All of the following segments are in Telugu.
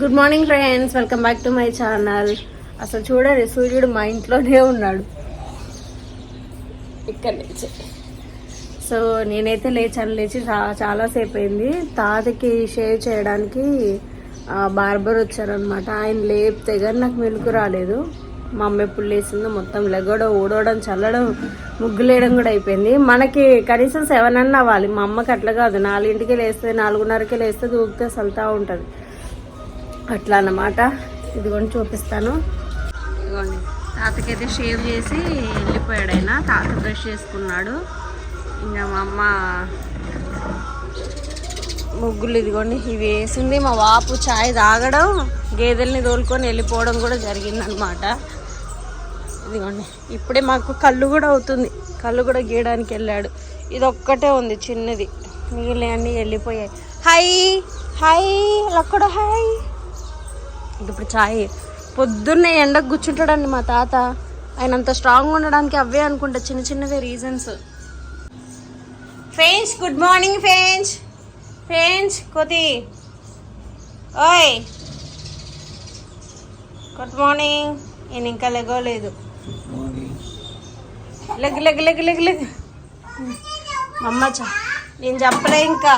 Good morning friends welcome back to my channel అసలు చూడండి సూర్యుడు మా ఇంట్లోనే ఉన్నాడు. ఇక్కడ నుంచి. సో నేనైతే లేచాను లేచి చాలాసేపు అయింది తాతకి షేవ్ చేయడానికి బార్బర్ వచ్చారనమాట ఆయన లేపితే కానీ నాకు మెలకు రాలేదు. మా అమ్మ ఎప్పుడు లేచిందో మొత్తం లెగడం ఊడవడం చల్లడం ముగ్గులేయడం కూడా అయిపోయింది. మనకి కనీసం సెవెన్ అన్న అవ్వాలి. మా అమ్మకి అట్లా కాదు. నాలుగింటికి లేస్తే నాలుగున్నరకి లేస్తే దూకితే సల్తా ఉంటుంది. అట్లా అన్నమాట. ఇదిగోండి చూపిస్తాను. ఇదిగోండి. తాతకైతే షేవ్ చేసి వెళ్ళిపోయాడు ఆయన. తాత బ్రష్ చేసుకున్నాడు. ఇంకా మా అమ్మ ముగ్గులు ఇదిగోండి. ఇవి వేసింది. మా వాపు చాయ్ తాగడం గేదెల్ని తోలుకొని వెళ్ళిపోవడం కూడా జరిగిందనమాట ఇదిగోండి. ఇప్పుడే మాకు కళ్ళు కూడా అవుతుంది. కళ్ళు కూడా గీయడానికి వెళ్ళాడు. ఇది ఒక్కటే ఉంది చిన్నది. మిగిలిన అన్నీ వెళ్ళిపోయాయి హై హై లక్కడ హై ఇప్పుడు చాయ్. పొద్దున్నే ఎండకు కూర్చుంటాడండి మా తాత. ఆయన అంత స్ట్రాంగ్ ఉండడానికి అవే అనుకుంటా చిన్న చిన్నవే reasons friends good morning friends friends కొద్ది ఓయ్. గుడ్ మార్నింగ్ నేను ఇంకా లెగోలేదు లెగ్ లెగ్ లెగ్ లెగ్ లెగ్. అమ్మ చ నేను చెప్పలే ఇంకా.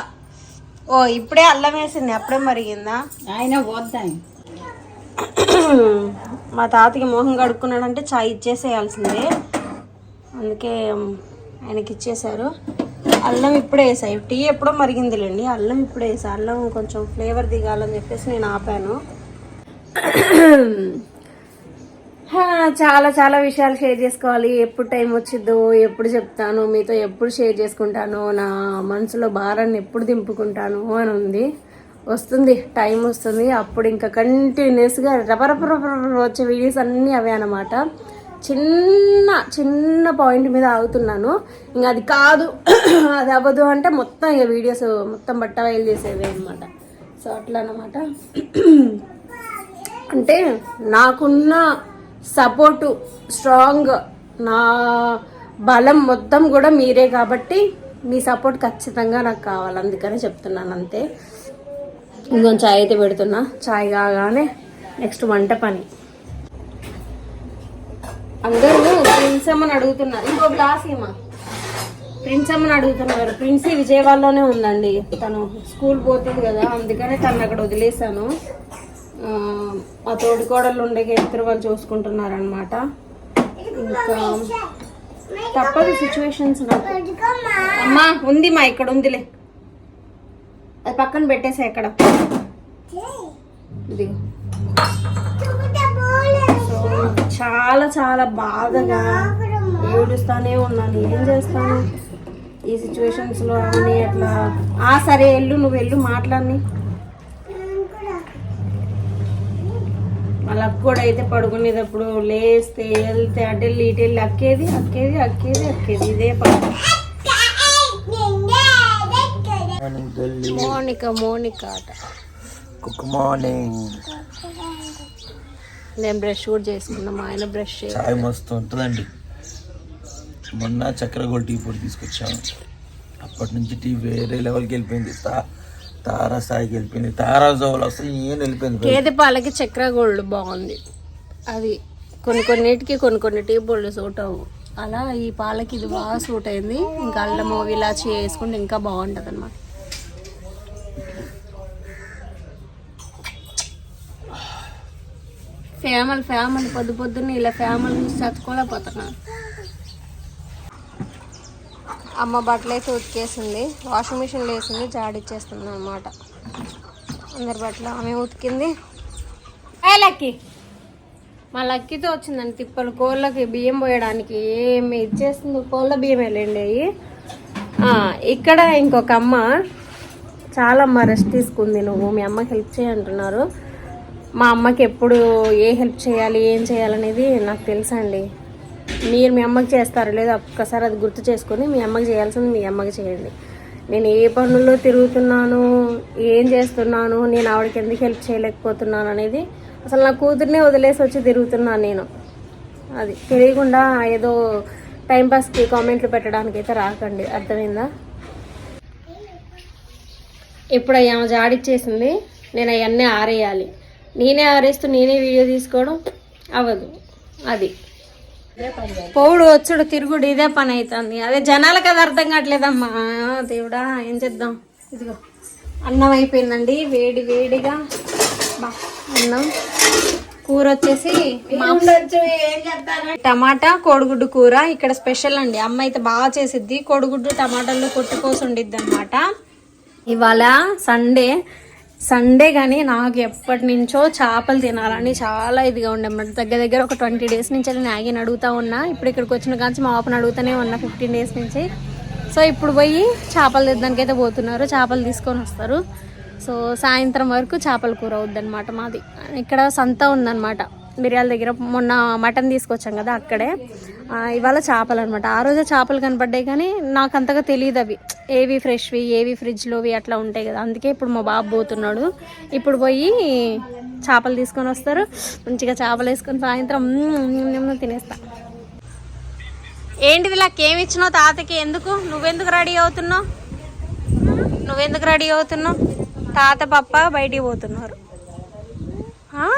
ఓ ఇప్పుడే అల్లం వేసింది అప్పుడే మరిగిందా? ఆయన పోద్దాం మా తాతకి మోహం కడుక్కున్నాడంటే చాయ్ ఇచ్చేసేయాల్సిందే. అందుకే ఆయనకి ఇచ్చేశారు. అల్లం ఇప్పుడే వేసాయి టీ ఎప్పుడో మరిగిందిలేండి. అల్లం ఇప్పుడే వేసా. అల్లం కొంచెం ఫ్లేవర్ దిగాలని చెప్పేసి నేను ఆపాను. చాలా చాలా విషయాలు షేర్ చేసుకోవాలి. ఎప్పుడు టైం వచ్చిద్దో ఎప్పుడు చెప్తాను మీతో ఎప్పుడు షేర్ చేసుకుంటాను నా మనసులో భారాన్ని ఎప్పుడు దింపుకుంటాను అని ఉంది. వస్తుంది టైం వస్తుంది. అప్పుడు ఇంకా కంటిన్యూస్గా రపరపరపర వచ్చే వీడియోస్ అన్నీ అవే అనమాట చిన్న చిన్న పాయింట్ మీద ఆగుతున్నాను. ఇంకా అది కాదు అది అవ్వదు అంటే మొత్తం ఇక వీడియోస్ మొత్తం బట్ట వైలు చేసేవే అనమాట సో అట్లా అనమాట అంటే నాకున్న సపోర్టు స్ట్రాంగ్ నా బలం మొత్తం కూడా మీరే కాబట్టి మీ సపోర్ట్ ఖచ్చితంగా నాకు కావాలి. అందుకని చెప్తున్నాను అంతే. ఇంకొంచెం చాయ్ అయితే పెడుతున్నా. చాయ్ కాగానే నెక్స్ట్ వంట పని. అందరూ ప్రిన్స్ అమ్మని అడుగుతున్నారు. ఇంకో గ్లాస్ ఏమా? ప్రిన్స్ అమ్మని అడుగుతున్నారు. ప్రిన్సీ విజయవాడలోనే ఉందండి. తను స్కూల్ పోతుంది కదా అందుకనే తను అక్కడ వదిలేశాను. ఆ, మా తోడికోడళ్ళు ఉండే ఇద్దరు వాళ్ళు చూసుకుంటున్నారనమాట ఇంకా తప్పదు సిచ్యువేషన్స్ నాకు. అమ్మా ఉంది మా ఇక్కడ ఉందిలే. అది పక్కన పెట్టేసా ఇక్కడ సో చాలా చాలా బాధగా ఏడుస్తానే ఉన్నాను. ఏం చేస్తాను? ఈ సిచ్యువేషన్స్లో అని అట్లా. ఆ సరే వెళ్ళు నువ్వు వెళ్ళు మాట్లాడి వాళ్ళకి కూడా అయితే పడుకునేటప్పుడు లేస్తే వెళ్తే అటు వెళ్ళి ఇటు వెళ్ళి అక్కేది అక్కేది అక్కేది అక్కేది. ఇదే పని. మార్నింగ్ గల్లి మోనిక మోనిక అట గుడ్ మార్నింగ్ నేను బ్రష్ కూడా చేసుకున్నాం ఆయన బ్రష్ చాయ్ మస్తు ఉంటుందండి మొన్న చక్కెర గోల్డ్ టీ పొడి తీసుకొచ్చాము అప్పటి నుంచి టీ వేరే లెవెల్కి వెళ్ళిపోయింది. తా తారా స్థాయికి వెళ్ళిపోయింది. తారా జోలు అసలు ఏం వెళ్ళిపోయింది గేదె పాలకి చక్ర గోల్డ్ బాగుంది. అది కొన్ని కొన్నిటికి కొన్ని కొన్ని టీ బోల్డ్ సూట్ అవ్వు. అలా ఈ పాలకి ఇది బాగా సూట్ అయింది. ఇంకా అల్లము ఇలాచి వేసుకుంటే ఇంకా బాగుంటుంది అనమాట ఫ్యామిలీ ఫ్యామిలీ పొద్దు పొద్దున్న ఇలా ఫ్యామిలీ చూసి చచ్చుకోలేకపోతున్నా అమ్మ బట్టలు అయితే ఉతికేసింది వాషింగ్ మిషన్లో వేసింది జాడిచ్చేస్తుంది అనమాట అందరి బట్టలు ఆమె ఉతికింది. ఏ లక్కీ? మా లక్కీతో వచ్చిందండి తిప్పలు కోళ్ళకి బియ్యం పోయడానికి. ఏమి ఇచ్చేస్తుంది కోళ్ళ బియ్యం వెళ్ళండి అవి ఇక్కడ ఇంకొక అమ్మ చాలా అమ్మ రెస్ట్ తీసుకుంది నువ్వు మీ అమ్మకి హెల్ప్ చేయంటున్నారు మా అమ్మకి ఎప్పుడు ఏ హెల్ప్ చేయాలి ఏం చేయాలనేది నాకు తెలుసండి. మీరు మీ అమ్మకి చేస్తారు లేదా ఒక్కసారి అది గుర్తు చేసుకొని మీ అమ్మకి చేయాల్సింది మీ అమ్మకి చేయండి. నేను ఏ పనుల్లో తిరుగుతున్నాను ఏం చేస్తున్నాను నేను ఆవిడకి ఎందుకు హెల్ప్ చేయలేకపోతున్నాను అనేది అసలు నా కూతుర్నే వదిలేసి వచ్చి తిరుగుతున్నాను నేను. అది తెలియకుండా ఏదో టైంపాస్కి కామెంట్లు పెట్టడానికి అయితే రాకండి. అర్థమైందా? ఇప్పుడు ఆమె జాడిచ్చేసింది నేను అవన్నీ ఆరేయాలి. నేనే ఆరేస్తూ నేనే వీడియో తీసుకోవడం అవ్వదు. అది. పోవుడు వచ్చుడు తిరుగుడు ఇదే పని అవుతుంది అదే జనాలకు అది అర్థం కావట్లేదమ్మా. దేవుడా ఏం చేద్దాం? ఇదిగో అన్నం అయిపోయిందండి. వేడి వేడిగా బా అన్నం. కూర వచ్చేసి టమాటా కోడిగుడ్డు కూర. ఇక్కడ స్పెషల్ అండి. అమ్మ అయితే బాగా చేసిద్ది. కోడిగుడ్డు టమాటాలు కొట్టుకోసి ఉండిద్ది అనమాట ఇవాళ సండే. సండే కానీ నాకు ఎప్పటి నుంచో చేపలు తినాలని చాలా ఇదిగా ఉండే. దగ్గర దగ్గర ఒక ట్వంటీ డేస్ నుంచి నేను ఆగిని అడుగుతా ఉన్నా. ఇప్పుడు ఇక్కడికి వచ్చిన కానీ మా పాపను అడుగుతూనే ఉన్నా ఫిఫ్టీన్ డేస్ నుంచి. సో ఇప్పుడు పోయి చేపలు తెద్దానికి అయితే పోతున్నారు. చేపలు తీసుకొని వస్తారు. సో సాయంత్రం వరకు చేపల కూర అవుద్దన్నమాట మాది. ఇక్కడ సంత ఉందన్నమాట. మిరియాల దగ్గర మొన్న మటన్ తీసుకొచ్చాం కదా అక్కడే. ఇవాళ చేపలు అనమాట ఆ రోజే చేపలు కనపడ్డాయి కానీ నాకు అంతగా తెలియదు అవి. ఏవి ఫ్రెష్వి ఏవి ఫ్రిడ్జ్లోవి అట్లా ఉంటాయి కదా. అందుకే ఇప్పుడు మా బాబు పోతున్నాడు. ఇప్పుడు పోయి చేపలు తీసుకొని వస్తారు. మంచిగా చేపలు వేసుకొని సాయంత్రం తినేస్తా. ఏంటిది ఇలా ఏమి ఇచ్చినావు తాతకి? ఎందుకు? నువ్వెందుకు రెడీ అవుతున్నావు? నువ్వెందుకు రెడీ అవుతున్నావు? తాత పప్ప బయటికి పోతున్నారు. ఆ?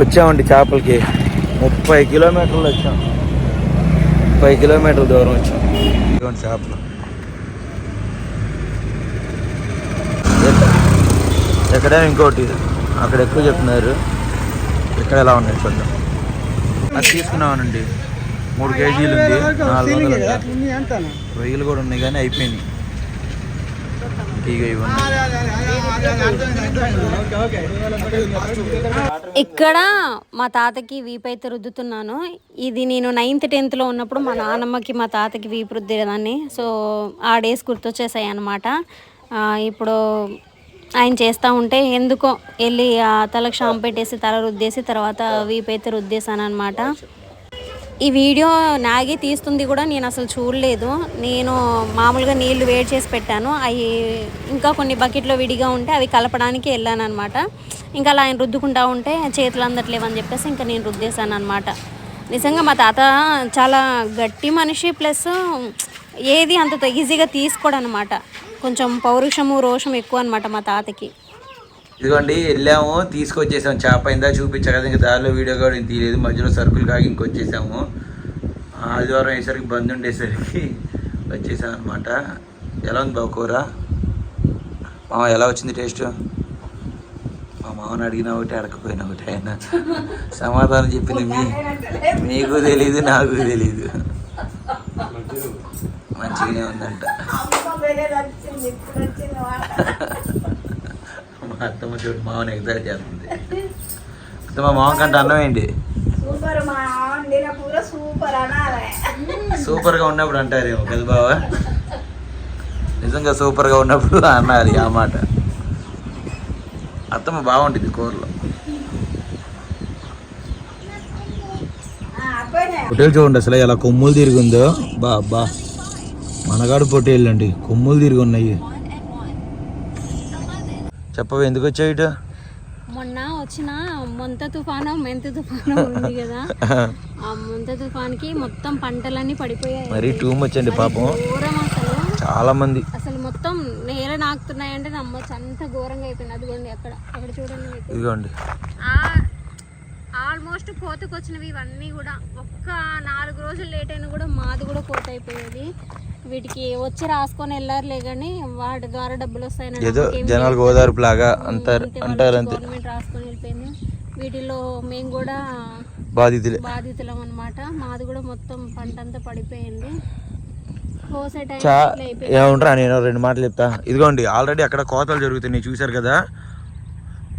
వచ్చామండి చేపలకి. ముప్పై కిలోమీటర్లు వచ్చాం. ముప్పై కిలోమీటర్ల దూరం వచ్చాం. ఇదిగోండి చేపలు. ఎక్కడ ఇంకోటి అక్కడ ఎక్కువ చెప్తున్నారు. ఇక్కడ ఎలా ఉన్నాయి చూద్దాం. అది తీసుకున్నామనండి మూడు కేజీలు ఉంది. నాలుగు వందలు రొయ్యలు కూడా ఉన్నాయి కానీ అయిపోయినాయి. ఇక్కడ మా తాతకి వీపు అయితే రుద్దుతున్నాను. ఇది నేను నైన్త్ టెన్త్లో ఉన్నప్పుడు మా నాన్నమ్మకి మా తాతకి వీపు రుద్దేదాన్ని. సో ఆ డేస్ గుర్తొచ్చేసాయి అనమాట ఇప్పుడు ఆయన చేస్తూ ఉంటే ఎందుకో వెళ్ళి ఆ తలకు షాంపు పెట్టేసి తల రుద్దేసి తర్వాత వీపు అయితే రుద్దేశాను అనమాట ఈ వీడియో నాగి తీస్తుంది కూడా నేను అసలు చూడలేదు. నేను మామూలుగా నీళ్ళు వేడి చేసి పెట్టాను. అవి ఇంకా కొన్ని బకెట్లో విడిగా ఉంటే అవి కలపడానికి వెళ్ళాను అనమాట ఇంకా అలా ఆయన రుద్దుకుంటా ఉంటే చేతులు అందట్లేవని చెప్పేసి ఇంకా నేను రుద్దేశాను అనమాట నిజంగా మా తాత చాలా గట్టి మనిషి ప్లస్ ఏది అంత ఈజీగా తీసుకోడనమాట కొంచెం పౌరుషము రోషం ఎక్కువ అనమాట మా తాతకి. ఇదిగోండి వెళ్ళాము తీసుకొచ్చేసాము. చేప ఇందా చూపించా కదా ఇంకా దారిలో వీడియో కూడా తీయలేదు. మధ్యలో సరుకులు కాగి ఇంకొచ్చేసాము. ఆదివారం అయ్యేసరికి బంద్ ఉండేసరికి వచ్చేసాం అనమాట ఎలా ఉంది బాబు కూర? మామ ఎలా వచ్చింది టేస్ట్? మా మామని అడిగినా ఒకటి అడగకపోయినా ఒకటి ఆయన సమాధానం చెప్పింది మీ మీకు తెలీదు నాకు తెలీదు. మంచిగానే ఉందంట. అత్తమ్మ చూడు మామని ఎగ్జాక్ట్ చేస్తుంది. అత్తమ్మ మామ కంటే అన్నం ఏంటి? సూపర్ మా సూపర్ సూపర్గా ఉన్నప్పుడు అంటారేమో కదా బావా? నిజంగా సూపర్గా ఉన్నప్పుడు అన్నారు ఆ మాట. అత్తమ్మ బాగుంటుంది కూరలో. పొట్టేలు చూడండి అసలు ఎలా కొమ్ములు తిరిగిందో. బా బా మనగాడు పొట్టేళ్ళు అండి. కొమ్ములు తిరిగి ఉన్నాయి. చెప్పవు ఎందుకు వచ్చావు ఇటు? మొన్న వచ్చిన మొంత తుఫాను మెంత తుఫాను ఉంది కదా. ఆ ముంత తుఫాన్కి మొత్తం పంటలన్నీ పడిపోయాయి. మరీ టూ మచ్ అండి పాపం. ఘోరం అసలు. చాలా మంది. అసలు మొత్తం నేల నాకుతున్నాయంటే నమ్మొచ్చు. అంత ఘోరంగా అయిపోయింది. అదిగోండి అక్కడ అక్కడ చూడండి మీకు. ఇదిగోండి. ఆల్మోస్ట్ కోతకు వచ్చినవి ఇవన్నీ కూడా ఒక్క నాలుగు రోజులు లేట్ అయినా కూడా మాది కూడా కోత అయిపోయేది వీటికి వచ్చి రాసుకొని వెళ్ళారులే కానీ వాటి ద్వారా డబ్బులు వస్తాయని ఏదో జనాలకు ఓదార్పు లాగా అంటారు అంటారు అంతే. గవర్నమెంట్ రాసుకొని వెళ్ళిపోయింది. వీటిలో మేము కూడా బాధితులే. బాధితులం అనమాట మాది కూడా మొత్తం పంట అంతా పడిపోయింది. చా ఏమంటారా? నేను రెండు మాటలు చెప్తా. ఇదిగోండి ఆల్రెడీ అక్కడ కోతలు జరుగుతున్నాయి. చూశారు కదా?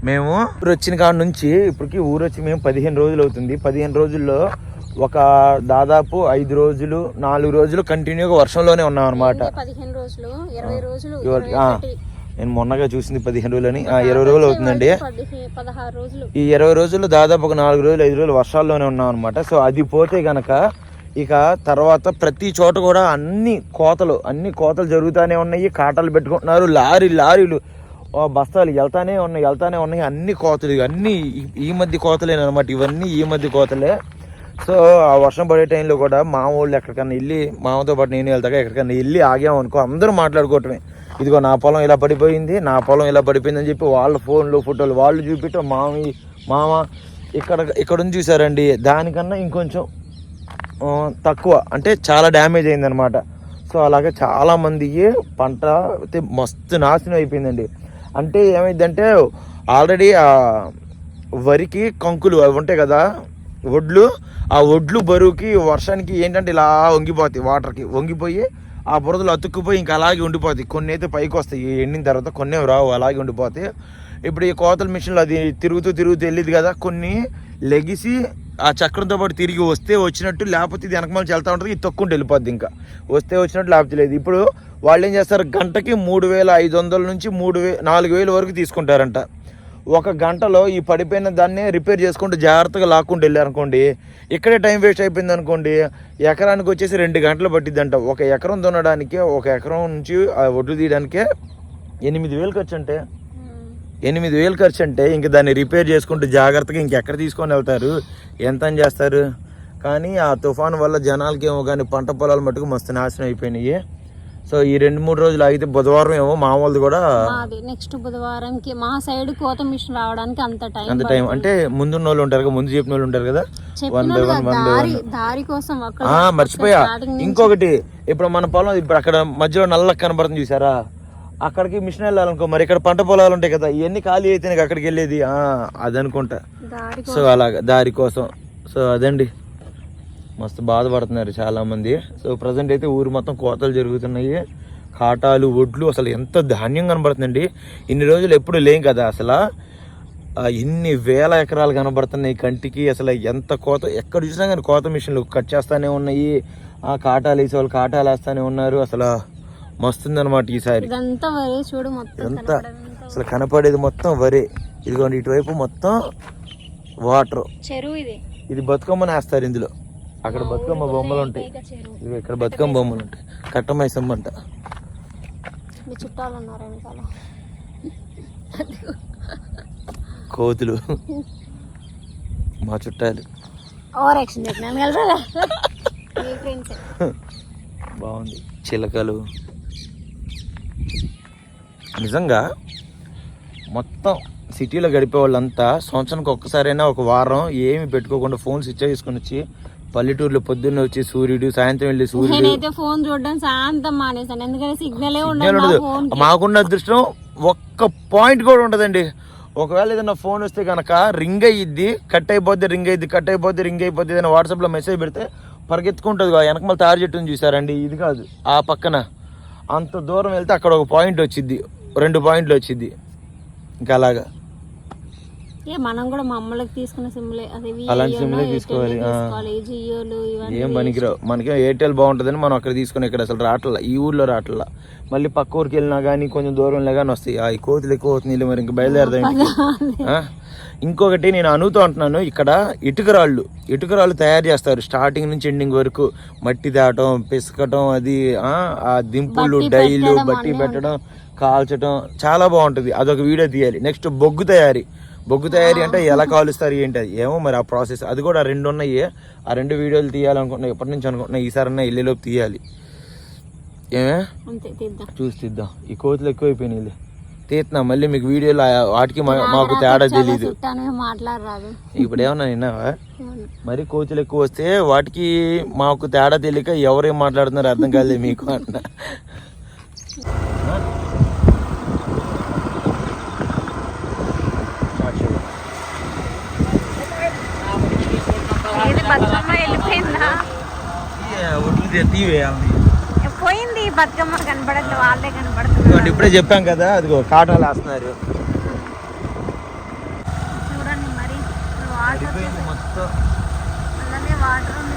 మేము ఊరు వచ్చిన కాడ నుంచి ఇప్పటికి ఊరు వచ్చి మేము పదిహేను రోజులు అవుతుంది. పదిహేను రోజుల్లో ఒక దాదాపు ఐదు రోజులు నాలుగు రోజులు కంటిన్యూగా వర్షంలోనే ఉన్నాం అనమాట రోజులు రోజులు నేను మొన్నగా చూసింది పదిహేను రోజులని ఆ, ఇరవై రోజులు అవుతుందండి. రోజులు. ఈ ఇరవై రోజుల్లో దాదాపు ఒక నాలుగు రోజులు ఐదు రోజులు వర్షాల్లోనే ఉన్నాం అనమాట సో అది పోతే గనక ఇక తర్వాత ప్రతి చోట కూడా అన్ని కోతలు అన్ని కోతలు జరుగుతూనే ఉన్నాయి. కాటాలు పెట్టుకుంటున్నారు లారీ లారీలు బస్తాలు వెళ్తానే ఉన్నాయి వెళ్తానే ఉన్నాయి. అన్ని కోతలు అన్ని ఈ- ఈ మధ్య కోతలేనమాట ఇవన్నీ ఈ మధ్య కోతలే. సో ఆ వర్షం పడే టైంలో కూడా మా వాళ్ళు ఎక్కడికన్నా వెళ్ళి మామతో పాటు నేను వెళ్తాక ఎక్కడికన్నా వెళ్ళి ఆగామనుకో అందరూ మాట్లాడుకోవటమే. ఇదిగో నా పొలం ఇలా పడిపోయింది నా పొలం ఇలా పడిపోయింది అని చెప్పి వాళ్ళ ఫోన్లు ఫోటోలు వాళ్ళు చూపించడం మామి మామ ఇక్కడ ఇక్కడ చూసారండి. దానికన్నా ఇంకొంచెం తక్కువ. అంటే చాలా డ్యామేజ్ అయిందనమాట సో అలాగే చాలామంది పంట అయితే మస్తు నాశనం అయిపోయిందండి. అంటే ఏమైందంటే ఆల్రెడీ ఆ వరికి కంకులు అవి ఉంటాయి కదా వడ్లు ఆ వడ్లు బరువుకి వర్షానికి ఏంటంటే ఇలా వంగిపోతాయి వాటర్కి. వంగిపోయి ఆ బురదలు అతుక్కుపోయి ఇంకా అలాగే ఉండిపోతాయి. కొన్ని అయితే పైకి వస్తాయి ఎండిన తర్వాత కొన్ని రావు అలాగే ఉండిపోతాయి. ఇప్పుడు ఈ కోతల మిషన్లో అది తిరుగుతూ తిరుగుతూ వెళ్ళేది కదా కొన్ని లెగిసి ఆ చక్రంతో పాటు తిరిగి వస్తే వచ్చినట్టు లేకపోతే ఇది వెనకమాల వెళ్తూ ఉంటుంది ఇది తక్కువ వెళ్ళిపోద్ది ఇంకా. వస్తే వచ్చినట్టు లేకపోతే లేదు. ఇప్పుడు వాళ్ళు ఏం చేస్తారు గంటకి మూడు వేల ఐదు వందల నుంచి మూడు వే నాలుగు వేల వరకు తీసుకుంటారంట. ఒక గంటలో ఈ పడిపోయిన దాన్ని రిపేర్ చేసుకుంటూ జాగ్రత్తగా లాక్కుంటూ వెళ్ళారనుకోండి ఇక్కడే టైం వేస్ట్ అయిపోయింది అనుకోండి ఎకరానికి వచ్చేసి రెండు గంటలు పట్టిద్దంట. ఒక ఎకరం దున్నడానికి ఒక ఎకరం నుంచి ఆ ఒడ్లు తీయడానికే ఎనిమిది వేలు ఖర్చు అంటే ఎనిమిది వేలు ఖర్చు అంటే ఇంక దాన్ని రిపేర్ చేసుకుంటూ జాగ్రత్తగా ఇంకెక్కడ తీసుకొని వెళ్తారు ఎంత అని చేస్తారు. కానీ ఆ తుఫాన్ వల్ల జనాలకి ఏమో కానీ పంట పొలాలు మటుకు మస్తు నాశనం అయిపోయినాయి. సో ఈ రెండు మూడు రోజులు అయితే బుధవారం ఏమో మామూలుది కూడా మాది నెక్స్ట్ బుధవారంకి మా సైడ్ కోత మిషన్ రావడానికి అంత టైం అంత టైం. అంటే ముందున్న వాళ్ళు ఉంటారు కదా ముందు చెప్పిన వాళ్ళు ఉంటారు కదా? One by one one by one. దారి కోసం మర్చిపోయా. ఇంకొకటి ఇప్పుడు మన పొలం ఇప్పుడు అక్కడ మధ్యలో నల్ల కనబడుతుంది చూసారా? అక్కడికి మిషన్ వెళ్ళాలనుకో మరి ఇక్కడ పంట పొలాలు ఉంటాయి కదా ఇవన్నీ ఖాళీ అయితే నీకు అక్కడికి వెళ్ళేది. ఆ, అదనుకుంటా. సో అలాగ దారి కోసం. సో అదండి. మస్తు బాధపడుతున్నారు చాలా మంది సో ప్రజెంట్ అయితే ఊరు మొత్తం కోతలు జరుగుతున్నాయి. కాటాలు ఒడ్లు అసలు ఎంత ధాన్యం కనబడుతుందండి. ఇన్ని రోజులు ఎప్పుడు లేం కదా అసలు. ఆ, ఇన్ని వేల ఎకరాలు కనబడుతున్నాయి కంటికి. అసలు ఎంత కోత ఎక్కడ చూసినా కానీ కోత మిషన్లు కట్ చేస్తానే ఉన్నాయి. ఆ కాటాలు వేసే వాళ్ళు కాటాలు వేస్తానే ఉన్నారు. అసలు మస్తుందన్నమాట ఈసారి. ఎంత. అసలు కనపడేది మొత్తం వరి. ఇదిగోండి ఇటువైపు మొత్తం వాటర్. చెరువు ఇది. ఇది బతుకమ్మని వేస్తారు ఇందులో. అక్కడ బతుకమ్మ బొమ్మలు ఉంటాయి. ఇదిగో ఇక్కడ బతుకమ్మ బొమ్మలు ఉంటాయి. కట్టమైసమ్మ అంట కోతులు. మా చుట్టాలు. బాగుంది. చిలకలు. నిజంగా మొత్తం సిటీలో గడిపే వాళ్ళంతా సంవత్సరానికి ఒక్కసారైనా ఒక వారం ఏమి పెట్టుకోకుండా ఫోన్ స్విచ్ చేసుకొని వచ్చి పల్లెటూరులో పొద్దున్న వచ్చి సూర్యుడు సాయంత్రం వెళ్ళి సూర్యుడు. నేనైతే ఫోన్ చూడడం శాంతం మానేసాను ఎందుకంటే సిగ్నలే ఉండదు మాకున్న అదృష్టం ఒక్క పాయింట్ కూడా ఉండదండి. ఒకవేళ ఏదైనా ఫోన్ వస్తే కనుక రింగ్ అయ్యిద్ది కట్ అయిపోద్ది రింగ్ అయ్యిద్ది కట్ అయిపోద్ది రింగ్ అయిపోద్ది ఏదైనా వాట్సాప్లో మెసేజ్ పెడితే పరిగెత్తుకుంటుంది వెనకమాల తారు చెట్టుని చూసారండి. ఇది కాదు. ఆ పక్కన అంత దూరం వెళ్తే అక్కడ ఒక పాయింట్ వచ్చింది రెండు పాయింట్లు వచ్చింది ఇంకా అలాగా. ఏ మనం కూడా మా అమ్మలకి తీసుకున్న సిమ్లే అదే అలాంటి సిమ్లే తీసుకోవాలి, ఏం పనికిరావు. మనకి ఎయిర్టెల్ బాగుంటుందని మనం అక్కడ తీసుకొని ఇక్కడ అసలు రావట్లా ఈ ఊర్లో రావట్లా. మళ్ళీ పక్క ఊరికి వెళ్ళినా కానీ కొంచెం దూరంలో కానీ వస్తాయి. ఆ ఈ కోతులు ఎక్కువ అవుతుంది మరి ఇంకా బయలుదేరదాం? ఇంకొకటి నేను అనుతో అంటున్నాను ఇక్కడ ఇటుకరాళ్ళు ఇటుకరాళ్ళు తయారు చేస్తారు స్టార్టింగ్ నుంచి ఎండింగ్ వరకు. మట్టి దాటం పిసకటం అది ఆ దింపులు డైలు బట్టి పెట్టడం కాల్చడం చాలా బాగుంటుంది. అదొక వీడియో తీయాలి. నెక్స్ట్ బొగ్గు తయారీ. బొగ్గు తయారీ అంటే ఎలా కాలుస్తారు ఏంటి అది ఏమో మరి ఆ ప్రాసెస్. అది కూడా రెండు ఉన్నాయి. ఆ రెండు వీడియోలు తీయాలనుకుంటున్నా ఎప్పటి నుంచి అనుకుంటున్నా ఈసారన్నా ఇల్లులోపు తీయాలి. ఏమే చూసి తీద్దాం. ఈ కోతులు ఎక్కువైపోయినాయి తీస్తున్నా మళ్ళీ మీకు వీడియోలో వాటికి మాకు తేడా మాట్లాడరాదు. ఇప్పుడు ఏమన్నా విన్నావా? మరి కోతులు ఎక్కువ వస్తే వాటికి మాకు తేడా తెలియక ఎవరేం మాట్లాడుతున్నారో అర్థం కాలేదు మీకు అంట బతుకమ్మ వెళ్ళిపోయిందా? పోయింది బతుకమ్మ కనపడట్లేదు వాళ్ళే కనపడుతుంది ఇదిగోండి ఇప్పుడే చెప్పాం కదా అదిగో కాటాలు వేస్తున్నారు. చూడండి మరి వాటర్ మొత్తం. అలానే వాటర్ ఉండిపోయాయి